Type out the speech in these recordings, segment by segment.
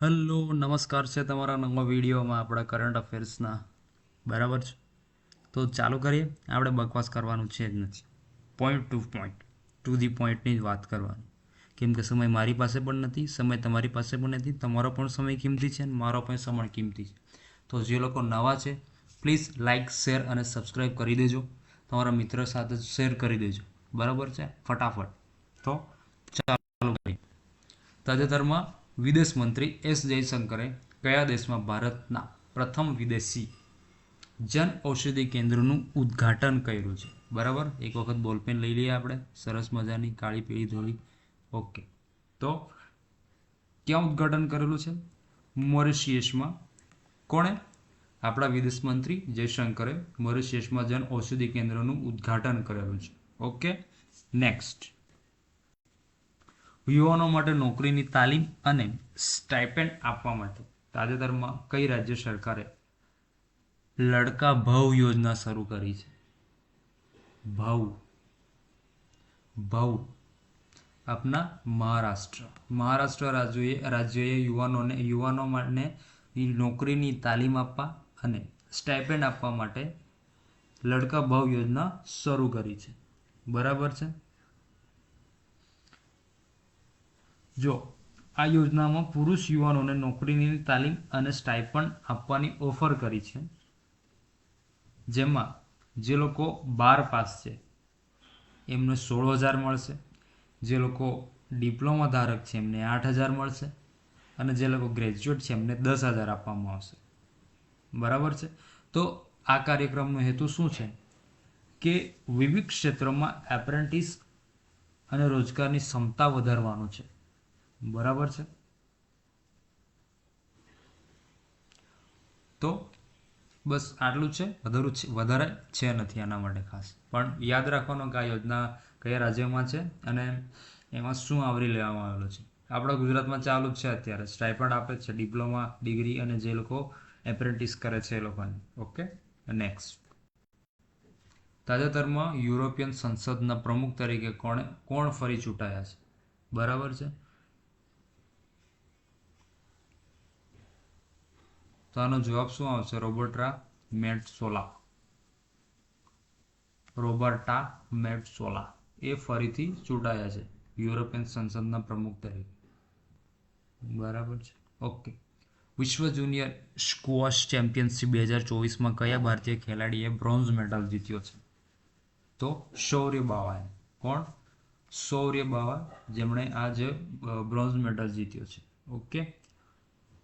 Hello, નમસ્કાર છે તમારા નવા વિડીયોમાં આપણા કરંટ અફેર્સના બરાબર છે? તો ચાલુ કરીએ. આપણે બકવાસ કરવાનું છે જ નથી. Point to point to the પોઈન્ટની જ વાત કરવાની. કેમ કે સમય મારી પાસે પણ નથી, સમય તમારી પાસે પણ નથી, તમારો પણ સમય કિંમતી છે અને મારો પણ સમય કિંમતી છે. તો જે લોકો નવા છે પ્લીઝ લાઇક શેર અને સબસ્ક્રાઈબ કરી દેજો. તમારા મિત્ર સાથે શેર કરી દેજો. બરાબર છે? ફટાફટ. તો ચાલુ કરીએ. તાજેતરમાં વિદેશ મંત્રી એસ જયશંકરે કયા દેશમાં ભારતના પ્રથમ વિદેશી જન ઔષધિ કેન્દ્રનું ઉદ્ઘાટન કર્યું છે. બરાબર? એક વખત બોલપેન લઈ લઈએ આપણે. સરસ મજાની કાળી પીળી ધોળી ઓકે. તો ક્યાં ઉદ્ઘાટન કરેલું છે? મોરિશિયસમાં. કોણે? આપણા વિદેશ મંત્રી જયશંકરે મોરિશિયસમાં જન ઔષધિ કેન્દ્રનું ઉદ્ઘાટન કરેલું છે. ઓકે? નેક્સ્ટ. યુવાનો માટે નોકરીની તાલીમ અને સ્ટાઇપેન્ડ આપવા માટે તાજેતરમાં કઈ રાજ્ય સરકારે લડકા ભવ યોજના શરૂ કરી છે? ભવ. ભવ. આપના મહારાષ્ટ્ર. મહારાષ્ટ્ર રાજ્યોએ, રાજ્યએ યુવાનોને, યુવાનો માટે નોકરીની તાલીમ આપવા અને સ્ટાઇપેન્ડ આપવા માટે લડકા ભાવ યોજના શરૂ કરી છે. બરાબર છે? જો, આ યોજનામાં પુરુષ યુવાનોને નોકરીની તાલીમ અને સ્ટાઇપન્ડ આપવાની ઓફર કરી છે, જેમાં જે લોકો બાર પાસ છે, એમને સોળ હજાર મળશે. જે લોકો ડિપ્લોમા ધારક છે, એમને આઠ હજાર મળશે. અને જે લોકો ગ્રેજ્યુએટ છે, એમને દસ હજાર આપવામાં આવશે. બરાબર છે? તો આ કાર્યક્રમનો હેતુ શું છે? કે વિવિધ ક્ષેત્રોમાં એપ્રેન્ટિસ અને રોજગારની ક્ષમતા વધારવાનું છે. બરાબર છે? તો બસ આટલું છે. વધારું છે, વધારે છે નથી આના માટે ખાસ. પણ યાદ રાખવાનો કે આ યોજના કયા રાજ્યમાં છે અને એમાં શું આવરી લેવામાં આવેલું છે. આપણા ગુજરાતમાં ચાલુ જ છે અત્યારે. સ્ટાઇપન્ડ આપે છે, ડિપ્લોમા, ડિગ્રી અને જે લોકો એપ્રેન્ટિસ કરે છે એ લોકોને. ઓકે? નેક્સ્ટ તાજેતરમાં યુરોપિયન સંસદના પ્રમુખ તરીકે કોણે, કોણ ફરી ચૂંટાયા છે? બરાબર છે? તો આનો જવાબ શું આવશે? રોબર્ટા મેટસોલા. રોબર્ટા મેટસોલા. એ ફરીથી ચૂંટાયા છે. યુરોપિયન સંસદના પ્રમુખ તરીકે. બરાબર છે? ઓકે. વિશ્વ જુનિયર સ્ક્વોશ ચેમ્પિયનશિપ બે હજાર ચોવીસમાં કયા ભારતીય ખેલાડીએ બ્રોન્ઝ મેડલ જીત્યો છે? તો શૌર્ય બાવાએ કોણ? શૌર્ય બાવા જેમણે આજે બ્રોન્ઝ મેડલ જીત્યો છે. ઓકે?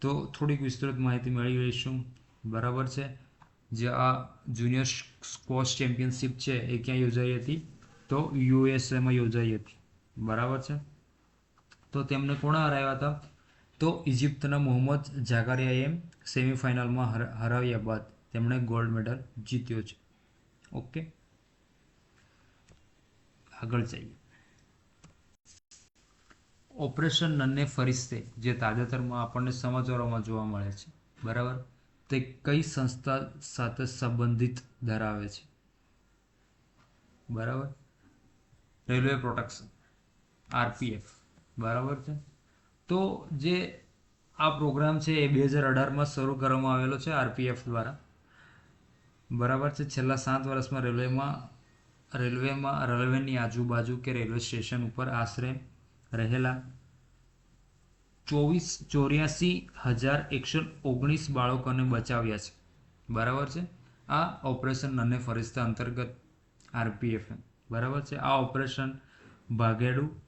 તો થોડીક વિસ્તૃત માહિતી મેળવી લઈશું. બરાબર છે? જે આ જુનિયર સ્ક્વોશ ચેમ્પિયનશિપ છે, એ ક્યાં યોજાઈ હતી? તો યુએસએમાં યોજાઈ હતી. બરાબર છે? તો તેમને કોણ હરાવ્યા હતા? તો ઇજિપ્તના મોહમ્મદ જાકારિયાએ સેમિફાઇનલમાં હરાવ્યા બાદ તેમણે ગોલ્ડ મેડલ જીત્યો છે. ઓકે? આગળ જઈએ. ઓપરેશન નન્ને ફરિશ્તે જે તાજેતરમાં આપણને સમાચારોમાં જોવા મળે છે. બરાબર? તે કઈ સંસ્થા સાથે સંબંધિત ધરાવે છે? બરાબર? Railway protection, RPF. બરાબર છે? તો જે આ પ્રોગ્રામ છે એ બે હજાર અઢારમાં શરૂ કરવામાં આવેલો છે આરપીએફ દ્વારા. બરાબર છે? છેલ્લા સાત વર્ષમાં રેલવેમાં રેલવેમાં, રેલવેની આજુબાજુ કે રેલવે સ્ટેશન ઉપર આશરે રહેલા ચોવીસ ચોર્યાસી હજાર એકસો ઓગણીસ બાળકોને બચાવ્યા છે. બરાબર છે? આ ઓપરેશન અને ફરિસ્તા અંતર્ગત આરપીએફ. બરાબર છે? આ ઓપરેશન ભાગેડું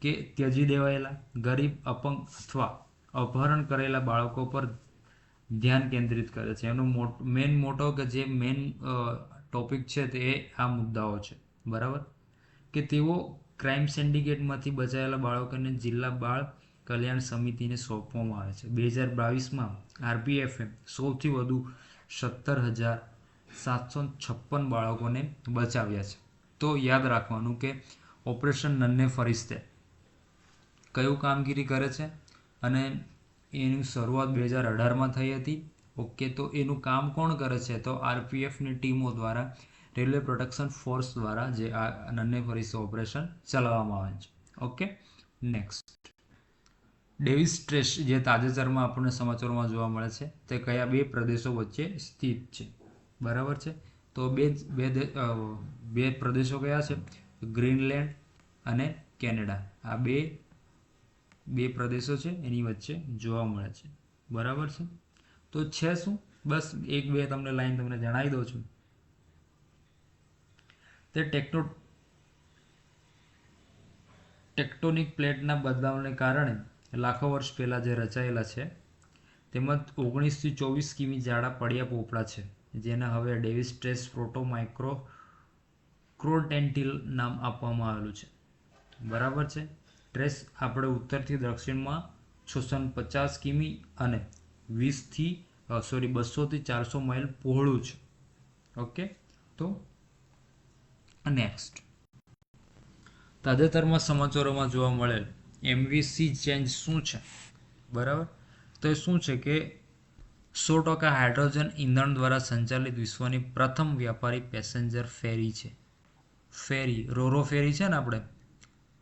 કે ત્યજી દેવાયેલા ગરીબ, અપંગ અથવા અપહરણ કરેલા બાળકો પર ધ્યાન કેન્દ્રિત કરે છે. એનો મેન મોટો કે જે મેન ટોપિક છે તે આ મુદ્દાઓ છે. બરાબર? કે તેઓ ક્રાઇમ સિન્ડિકેટમાંથી બચાયેલા બાળકોને જિલ્લા બાળ કલ્યાણ સમિતિને સોંપવામાં આવે છે. બે હજાર બાવીસમાં આરપીએફે સૌથી વધુ સત્તર હજાર સાતસો છપ્પન બાળકોને બચાવ્યા છે. તો યાદ રાખવાનું કે ઓપરેશન નન્ને ફરિશ્તે કયું કામગીરી કરે છે અને એની શરૂઆત બે હજાર અઢારમાં થઈ હતી. ઓકે, તો એનું કામ કોણ કરે છે? તો આરપીએફની ટીમો દ્વારા રેલવે પ્રોટેક્શન ફોર્સ દ્વારા જે આ નન્ને ફરિશ્તે ઓપરેશન ચલાવવામાં આવે છે. ઓકે? નેક્સ્ટ ડેવિસ સ્ટ્રેસ જે તાજેતરમાં આપણને સમાચારોમાં જોવા મળે છે, તે કયા બે પ્રદેશો વચ્ચે સ્થિત છે? બરાબર છે? તો બે બે બે પ્રદેશો કયા છે? ગ્રીનલેન્ડ અને કેનેડા. આ બે બે પ્રદેશો છે, એની વચ્ચે જોવા મળે છે. બરાબર છે? તો છે શું? બસ એક, બે તમને લાઈન તમને જણાવી દઉં છું. તે ટેક્ટો ટેક્ટોનિક પ્લેટના બદલાવને કારણે લાખો વર્ષ પહેલાં જે રચાયેલા છે, તેમાં ઓગણીસથી ચોવીસ કિમી જાડા પડ્યા પોપડા છે, જેને હવે ડેવિસ સ્ટ્રેસ પ્રોટો માઇક્રો ક્રોટેન્ટિલ નામ આપવામાં આવેલું છે. બરાબર છે? ટ્રેસ આપણે ઉત્તરથી દક્ષિણમાં છસો પચાસ કિમી અને વીસથી સોરી, બસોથી ચારસો માઇલ પહોળું છે. ઓકે? તો નેક્સ્ટ તાજેતરમાં સમાચારોમાં જોવા મળેલ એમવીસી ચેન્જ શું છે? બરાબર? તો એ શું છે કે સો ટકા હાઇડ્રોજન ઇંધણ દ્વારા સંચાલિત વિશ્વની પ્રથમ વ્યાપારી પેસેન્જર ફેરી છે. ફેરી, રોરો ફેરી છે ને આપણે?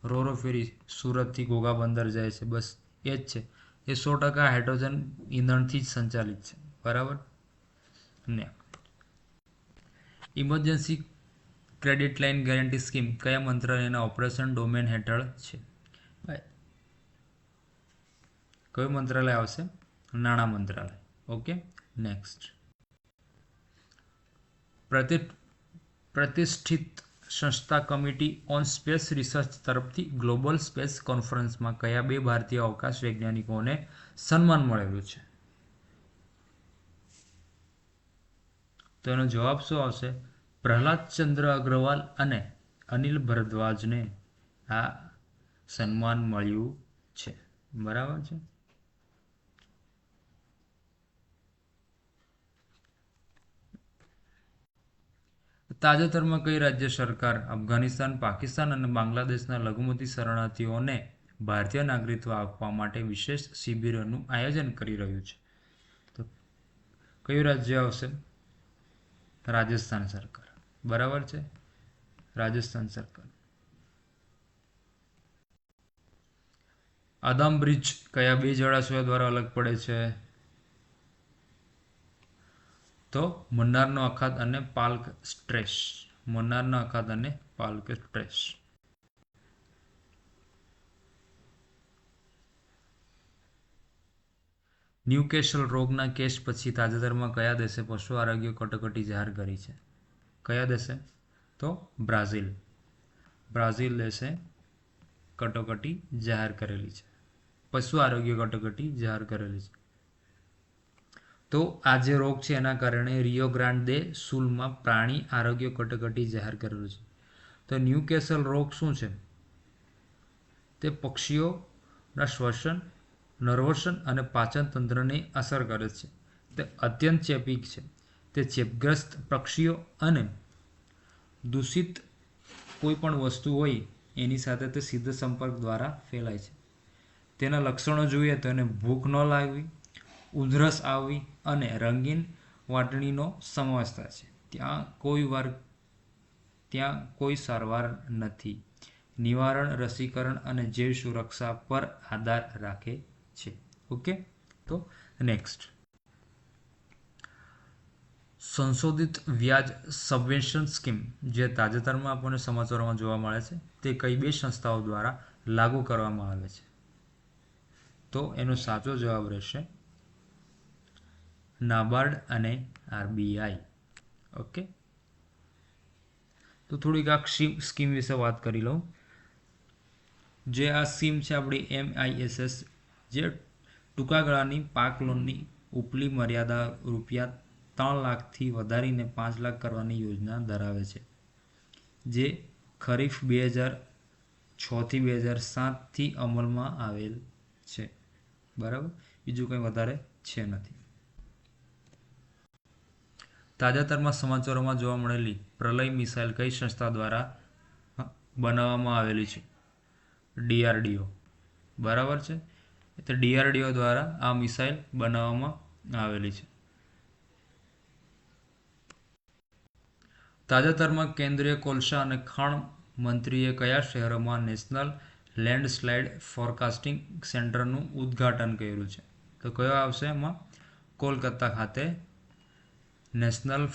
રોરો ફેરી સુરતથી ઘોઘા બંદર જાય છે, બસ એ જ છે. એ સો ટકા હાઇડ્રોજન ઇંધણથી જ સંચાલિત છે. બરાબર? ને. Emergency credit line guarantee scheme કયા મંત્રાલયના ઓપરેશન ડોમેન હેઠળ છે? કયું મંત્રાલય આવશે? નાણાં મંત્રાલય. ઓકે નેક્સ્ટ પ્રતિ, પ્રતિષ્ઠિત સંસ્થા કમિટી ઓન સ્પેસ રિસર્ચ તરફથી ગ્લોબલ સ્પેસ કોન્ફરન્સમાં કયા બે ભારતીય અવકાશ વૈજ્ઞાનિકોને સન્માન મળેલું છે? તો એનો જવાબ શું આવશે? પ્રહલાદ ચંદ્ર અગ્રવાલ અને અનિલ ભરદ્વાજને આ સન્માન મળ્યું છે. બરાબર છે? તાજેતરમાં કઈ રાજ્ય સરકાર અફઘાનિસ્તાન, પાકિસ્તાન અને બાંગ્લાદેશના લઘુમતી શરણાર્થીઓને ભારતીય નાગરિકત્વ આપવા માટે વિશેષ શિબિરોનું આયોજન કરી રહ્યું છે? તો કયું રાજ્ય આવશે? રાજસ્થાન સરકાર. બરાબર છે? રાજસ્થાન સરકાર. આદામ બ્રિજ કયા બે જળાશયો દ્વારા અલગ પડે છે? તો મુન્નારનો અખાત અને પાલ્ક સ્ટ્રેસ. મુન્નારનો અખાત અને પાલ્ક સ્ટ્રેસ. ન્યુકેશલ રોગના કેસ પછી તાજેતરમાં કયા દેશે પશુ આરોગ્ય કટોકટી જાહેર કરી છે? કયા દેશે? તો બ્રાઝિલ. બ્રાઝિલ દેશે કટોકટી જાહેર કરેલી છે. પશુ આરોગ્ય કટોકટી જાહેર કરેલી છે. તો આ જે રોગ છે એના કારણે રિયો દે સુલમાં પ્રાણી આરોગ્ય કટોકટી જાહેર કરેલું છે. તો ન્યૂકેસલ રોગ શું છે? તે પક્ષીઓના શ્વસન, નર્વસન અને પાચન તંત્રને અસર કરે છે. તે અત્યંત ચેપી છે. તે ચેપગ્રસ્ત પક્ષીઓ અને દૂષિત કોઈ પણ વસ્તુ હોય, એની સાથે તે સીધો સંપર્ક દ્વારા ફેલાય છે. તેના લક્ષણો જોઈએ તો એને ભૂખ ન લાગવી, ઉધરસ આવવી અને રંગીન વાટણીનો સમાવેશ થાય છે. ત્યાં કોઈ વાર, ત્યાં કોઈ સારવાર નથી. નિવારણ, રસીકરણ અને જીવ સુરક્ષા પર આધાર રાખે છે. ઓકે? તો નેક્સ્ટ. સંશોધિત વ્યાજ સબવેન્શન સ્કીમ જે તાજેતરમાં આપણને સમાચારોમાં જોવા મળે છે, તે કઈ બે સંસ્થાઓ દ્વારા લાગુ કરવામાં આવે છે? તો એનો સાચો જવાબ રહેશે નાબાર્ડ અને આરબીઆઈ. ઓકે? તો થોડીક આ સ્કીમ વિશે વાત કરી લઉં. જે આ સ્કીમ છે આપણી એમઆઈએસએસ, જે ટૂંકા ગાળાની પાક લોનની ઉપલી મર્યાદા રૂપિયા ત્રણ લાખથી વધારીને પાંચ લાખ કરવાની યોજના ધરાવે છે, જે ખરીફ બે હજાર છથી બે હજાર સાતથી અમલમાં આવેલ છે. બરાબર? બીજું કંઈ વધારે છે નથી. તાજેતરમાં સમાચારોમાં જોવા મળેલી પ્રલય મિસાઇલ કઈ સંસ્થા દ્વારા બનાવવામાં આવેલી છે? ડીઆરડીઓ. બરાબર છે? તો ડીઆરડીઓ દ્વારા આ મિસાઇલ બનાવવામાં આવેલી છે. તાજેતરમાં કેન્દ્રીય કોલસા અને ખાણ મંત્રીએ કયા શહેરોમાં નેશનલ લેન્ડસ્લાઇડ ફોરકાસ્ટિંગ સેન્ટરનું ઉદ્ઘાટન કર્યું છે? તો કયો આવશે એમાં? કોલકાતા ખાતે નેશનલ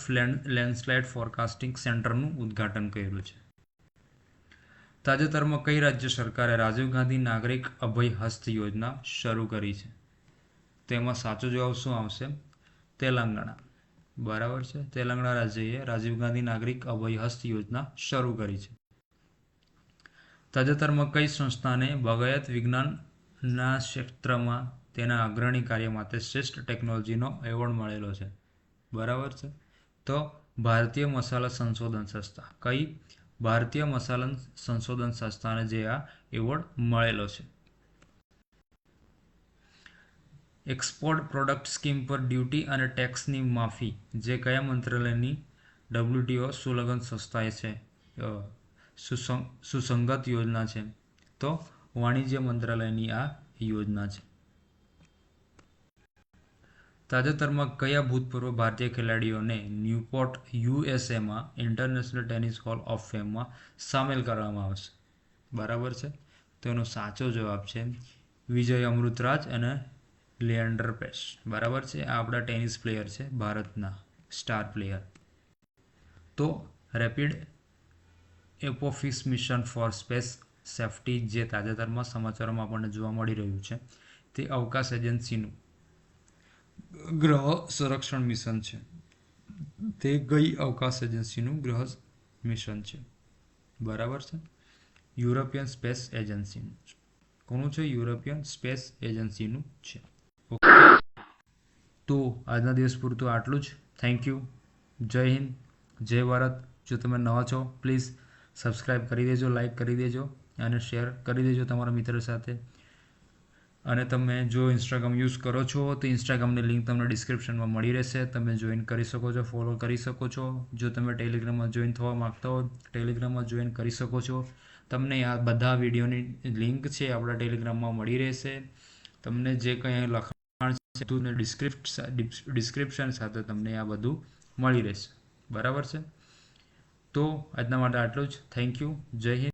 લેન્ડસ્લાઇડ ફોરકાસ્ટિંગ સેન્ટરનું ઉદ્ઘાટન કર્યું છે. તાજેતરમાં કઈ રાજ્ય સરકારે રાજીવ ગાંધી નાગરિક અભય હસ્ત યોજના શરૂ કરી છે? તેમાં સાચો જવાબ શું આવશે? તેલંગાણા. બરાબર છે? તેલંગણા રાજ્યએ રાજીવ ગાંધી નાગરિક અભય હસ્ત યોજના શરૂ કરી છે. તાજેતરમાં કઈ સંસ્થાને બગાયત વિજ્ઞાનના ક્ષેત્રમાં તેના અગ્રણી કાર્ય માટે શ્રેષ્ઠ ટેકનોલોજીનો એવોર્ડ મળેલો છે? બરાબર છે? તો ભારતીય મસાલા સંશોધન સંસ્થા. કઈ ભારતીય મસાલા સંશોધન સંસ્થાને જે આ એવોર્ડ મળેલો છે? એક્સપોર્ટ પ્રોડક્ટ સ્કીમ પર ડ્યુટી અને ટેક્સની માફી, જે કયા મંત્રાલયની ડબ્લ્યુટીઓ સુલગન સંસ્થાએ છે? સુસંગત યોજના છે. તો, વાણિજ્ય મંત્રાલયની આ યોજના છે. તાજેતરમાં કયા ભૂતપૂર્વ ભારતીય ખેલાડીઓને ન્યૂપોર્ટ યુએસએમાં ઇન્ટરનેશનલ ટેનિસ હોલ ઓફ ફેમમાં સામેલ કરવામાં આવશે? બરાબર છે? તેનો સાચો જવાબ છે વિજય અમૃતરાજ અને લિએન્ડર પેસ બરાબર છે? આ આપણા ટેનિસ પ્લેયર છે, ભારતના સ્ટાર પ્લેયર. તો rapid Apophis mission for space safety જે તાજેતરમાં સમાચારોમાં આપણને જોવા મળી રહ્યું છે, તે અવકાશ એજન્સીનું ગ્રહ સંરક્ષણ મિશન છે. તે ગઈ અવકાશ એજન્સીનું ગ્રહ મિશન છે. બરાબર છે? યુરોપિયન સ્પેસ એજન્સીનું. કોનું છે? યુરોપિયન સ્પેસ એજન્સીનું છે. તો આજના દિવસ પૂરતું આટલું જ. થેન્ક યુ જય હિન્દ, જય ભારત. જો તમે નવા છો પ્લીઝ સબસ્ક્રાઈબ કરી દેજો લાઈક કરી દેજો અને શેર કરી દેજો તમારા મિત્ર સાથે. અને તમે જો ઇન્સ્ટાગ્રામ યુઝ કરો છો, તો ઇન્સ્ટાગ્રામની લિંક તમને ડિસ્ક્રિપ્શનમાં મળી રહેશે. તમે જોઈન કરી શકો છો ફોલો કરી શકો છો. જો તમે ટેલિગ્રામમાં જોઈન થવા માગતા હો ટેલિગ્રામમાં જોઈન કરી શકો છો. તમને આ બધા વિડીયોની લિંક છે, આપણા ટેલિગ્રામમાં મળી રહેશે. તમને જે કંઈ લખાણ છે ડિસ્ક્રિપ્ટ ડિસ્ક્રિપ્શન સાથે તમને આ બધું મળી રહેશે. બરાબર છે? તો આજના માટે આટલું જ. થેન્ક યુ જય હિન્દ.